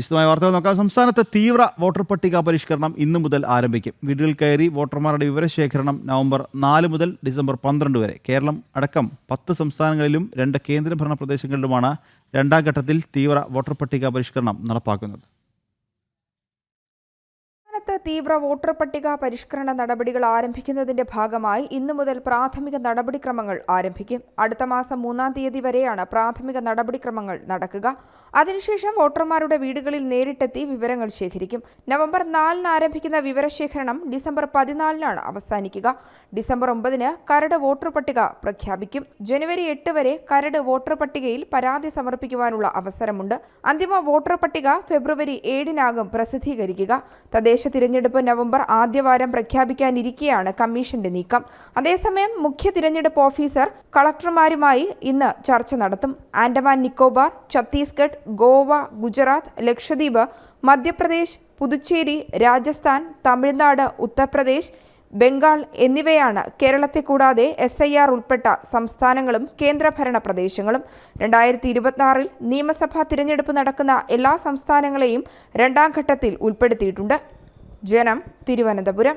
വിശദമായ വാർത്തകൾ നോക്കാം. സംസ്ഥാനത്ത് തീവ്ര വോട്ടർ പട്ടിക പരിഷ്കരണം ഇന്നു മുതൽ ആരംഭിക്കും. വീടുകളിൽ കയറി വോട്ടർമാരുടെ വിവരശേഖരണം നവംബർ നാല് മുതൽ ഡിസംബർ പന്ത്രണ്ട് വരെ. കേരളം അടക്കം പത്ത് സംസ്ഥാനങ്ങളിലും രണ്ട് കേന്ദ്രഭരണ പ്രദേശങ്ങളിലുമാണ് രണ്ടാം ഘട്ടത്തിൽ തീവ്ര വോട്ടർ പട്ടിക പരിഷ്കരണം നടപ്പാക്കുന്നത്. തീവ്ര വോട്ടർ പട്ടിക പരിഷ്കരണ നടപടികൾ ആരംഭിക്കുന്നതിന്റെ ഭാഗമായി ഇന്നു മുതൽ പ്രാഥമിക നടപടിക്രമങ്ങൾ ആരംഭിക്കും. അടുത്ത മാസം മൂന്നാം തീയതി വരെയാണ് പ്രാഥമിക നടപടിക്രമങ്ങൾ നടക്കുക. അതിനുശേഷം വോട്ടർമാരുടെ വീടുകളിൽ നേരിട്ടെത്തി വിവരങ്ങൾ ശേഖരിക്കും. നവംബർ നാലിന് ആരംഭിക്കുന്ന വിവരശേഖരണം ഡിസംബർ പതിനാലിനാണ് അവസാനിക്കുക. ഡിസംബർ ഒമ്പതിന് കരട് വോട്ടർ പട്ടിക പ്രഖ്യാപിക്കും. ജനുവരി എട്ട് വരെ കരട് വോട്ടർ പട്ടികയിൽ പരാതി സമർപ്പിക്കുവാനുള്ള അവസരമുണ്ട്. അന്തിമ വോട്ടർ പട്ടിക ഫെബ്രുവരി ഏഴിനാകും പ്രസിദ്ധീകരിക്കുക. തദ്ദേശ തിരഞ്ഞെടുപ്പ് നവംബർ ആദ്യവാരം പ്രഖ്യാപിക്കാനിരിക്കെയാണ് കമ്മീഷന്റെ നീക്കം. അതേസമയം മുഖ്യ തിരഞ്ഞെടുപ്പ് ഓഫീസർ കളക്ടർമാരുമായി ഇന്ന് ചർച്ച നടത്തും. ആൻഡമാൻ നിക്കോബാർ ഛത്തീസ്ഗഡ് ഗോവ ഗുജറാത്ത് ലക്ഷദ്വീപ് മധ്യപ്രദേശ് പുതുച്ചേരി രാജസ്ഥാൻ തമിഴ്നാട് ഉത്തർപ്രദേശ് ബംഗാൾ എന്നിവയാണ് കേരളത്തെ കൂടാതെ എസ് ഐ ആർ ഉൾപ്പെട്ട സംസ്ഥാനങ്ങളും കേന്ദ്രഭരണ പ്രദേശങ്ങളും. രണ്ടായിരത്തി ഇരുപത്തിയാറിൽ നിയമസഭാ തിരഞ്ഞെടുപ്പ് നടക്കുന്ന എല്ലാ സംസ്ഥാനങ്ങളെയും രണ്ടാം ഘട്ടത്തിൽ ഉൾപ്പെടുത്തിയിട്ടുണ്ട്. ജനം തിരുവനന്തപുരം.